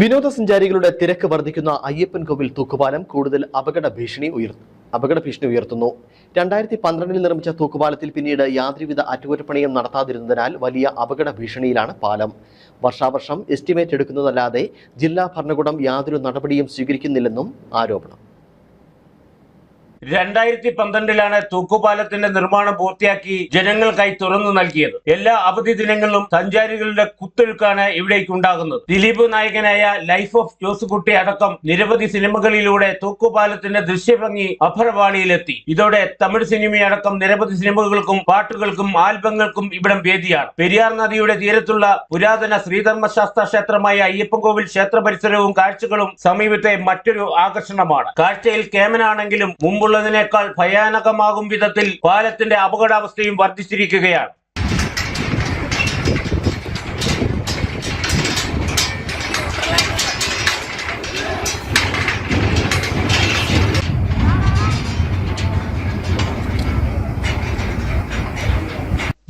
വിനോദസഞ്ചാരികളുടെ തിരക്ക് വർദ്ധിക്കുന്ന അയ്യപ്പൻ കോവിൽ തൂക്കുപാലം കൂടുതൽ അപകട ഭീഷണി ഉയർ അപകട ഭീഷണി ഉയർത്തുന്നു. രണ്ടായിരത്തി പന്ത്രണ്ടിൽ നിർമ്മിച്ച തൂക്കുപാലത്തിൽ പിന്നീട് യാതൊരുവിധ അറ്റകുറ്റപ്പണിയും നടത്താതിരുന്നതിനാൽ വലിയ അപകട ഭീഷണിയിലാണ് പാലം. വർഷാവർഷം എസ്റ്റിമേറ്റ് എടുക്കുന്നതല്ലാതെ ജില്ലാ ഭരണകൂടം യാതൊരു നടപടിയും സ്വീകരിക്കുന്നില്ലെന്നും ആരോപണം. രണ്ടായിരത്തി പന്ത്രണ്ടിലാണ് തൂക്കുപാലത്തിന്റെ നിർമ്മാണം പൂർത്തിയാക്കി ജനങ്ങൾക്കായി തുറന്നു നൽകിയത്. എല്ലാ അവധി ദിനങ്ങളിലും സഞ്ചാരികളുടെ കുത്തൊഴുക്കാണ് ഇവിടേക്ക് ഉണ്ടാകുന്നത്. ദിലീപ് നായകനായ ലൈഫ് ഓഫ് ജോസുകുട്ടി അടക്കം നിരവധി സിനിമകളിലൂടെ തൂക്കുപാലത്തിന്റെ ദൃശ്യഭംഗി അഭരവാളിയിലെത്തി. ഇതോടെ തമിഴ് സിനിമയടക്കം നിരവധി സിനിമകൾക്കും പാട്ടുകൾക്കും ആൽബങ്ങൾക്കും ഇവിടം വേദിയാണ്. പെരിയാർ നദിയുടെ തീരത്തുള്ള പുരാതന ശ്രീധർമ്മശാസ്ത്ര ക്ഷേത്രമായ അയ്യപ്പൻകോവിൽ ക്ഷേത്ര പരിസരവും കാഴ്ചകളും സമീപത്തെ മറ്റൊരു ആകർഷണമാണ്. കാഴ്ചയിൽ കേമനാണെങ്കിലും മുമ്പുള്ളതിനേക്കാൾ ഭയാനകമാകും വിധത്തിൽ പാലത്തിന്റെ അപകടാവസ്ഥയും വർദ്ധിച്ചിരിക്കുകയാണ്.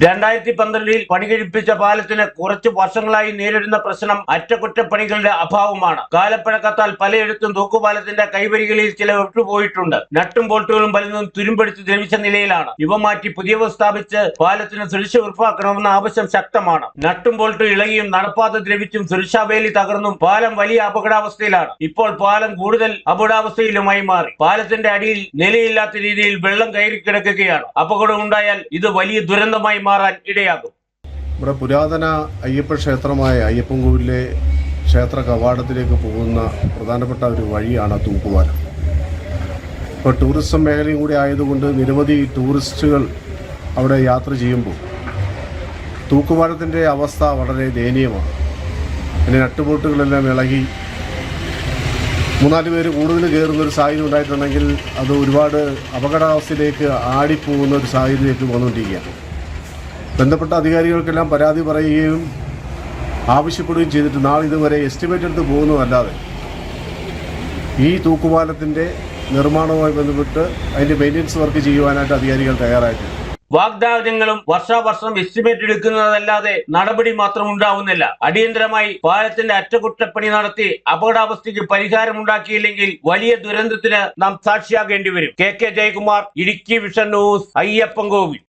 രണ്ടായിരത്തി പന്ത്രണ്ടിൽ പണികഴിപ്പിച്ച പാലത്തിന് കുറച്ച് വർഷങ്ങളായി നേരിടുന്ന പ്രശ്നം അറ്റകുറ്റപ്പണികളുടെ അഭാവമാണ്. കാലപ്പഴക്കത്താൽ പലയിടത്തും തൂക്കുപാലത്തിന്റെ കൈവരികളിൽ ചില വിട്ടുപോയിട്ടുണ്ട് നട്ടും ബോൾട്ടുകളും പലതും തുരുമ്പെടുത്ത് ദ്രവിച്ച നിലയിലാണ്. ഇവ മാറ്റി പുതിയവ സ്ഥാപിച്ച് പാലത്തിന് സുരക്ഷ ഉറപ്പാക്കണമെന്ന ആവശ്യം ശക്തമാണ്. നട്ടും ബോൾട്ടും ഇളകിയും നടപ്പാത ദ്രവിച്ചും സുരക്ഷാവേലി തകർന്നും പാലം വലിയ അപകടാവസ്ഥയിലാണ്. ഇപ്പോൾ പാലം കൂടുതൽ അപകടാവസ്ഥയിലുമായി മാറി. പാലത്തിന്റെ അടിയിൽ നിലയില്ലാത്ത രീതിയിൽ വെള്ളം കയറി കിടക്കുകയാണ് അപകടം ഉണ്ടായാൽ ഇത് വലിയ ദുരന്തമായി മാറാൻ ഇടയാകും. ഇവിടെ പുരാതന അയ്യപ്പ ക്ഷേത്രമായ അയ്യപ്പൻകോവിലെ ക്ഷേത്ര കവാടത്തിലേക്ക് പോകുന്ന പ്രധാനപ്പെട്ട ഒരു വഴിയാണ് തൂക്കുപാലം. ഇപ്പോൾ ടൂറിസം മേഖലയും കൂടി ആയതുകൊണ്ട് നിരവധി ടൂറിസ്റ്റുകൾ അവിടെ യാത്ര ചെയ്യുമ്പോൾ തൂക്കുപാലത്തിന്റെ അവസ്ഥ വളരെ ദയനീയമാണ്. പിന്നെ നട്ടുപോട്ടുകളെല്ലാം ഇളകി മൂന്നാൽ പേര് കൂടുതൽ കയറുന്ന ഒരു സാഹചര്യം ഉണ്ടായിട്ടുണ്ടെങ്കിൽ അത് ഒരുപാട് അപകടാവസ്ഥയിലേക്ക് ആടിപ്പോകുന്ന ഒരു സാഹചര്യത്തിലേക്ക് വന്നുകൊണ്ടിരിക്കുകയാണ്. ബന്ധപ്പെട്ട അധികാരികൾക്കെല്ലാം പരാതി പറയുകയും ആവശ്യപ്പെടുകയും ചെയ്തിട്ട് നാളെ ഇതുവരെ എസ്റ്റിമേറ്റ് എടുത്ത് പോകുന്നതല്ലാതെ ഈ തൂക്കുപാലത്തിന്റെ നിർമ്മാണവുമായി ബന്ധപ്പെട്ട് അതിന്റെ മെയിന്റനൻസ് വർക്ക് ചെയ്യുവാനായിട്ട് അധികാരികൾ തയ്യാറായിട്ടുണ്ട്. വാഗ്ദാനങ്ങളും വർഷാവർഷം എസ്റ്റിമേറ്റ് എടുക്കുന്നതല്ലാതെ നടപടി മാത്രം ഉണ്ടാവുന്നില്ല. അടിയന്തരമായി പാലത്തിന്റെ അറ്റകുറ്റപ്പണി നടത്തി അപകടാവസ്ഥയ്ക്ക് പരിഹാരം ഉണ്ടാക്കിയില്ലെങ്കിൽ വലിയ ദുരന്തത്തിന് നാം സാക്ഷിയാകേണ്ടി വരും. K K Jayakumar Idukki vision news Ayyappankovil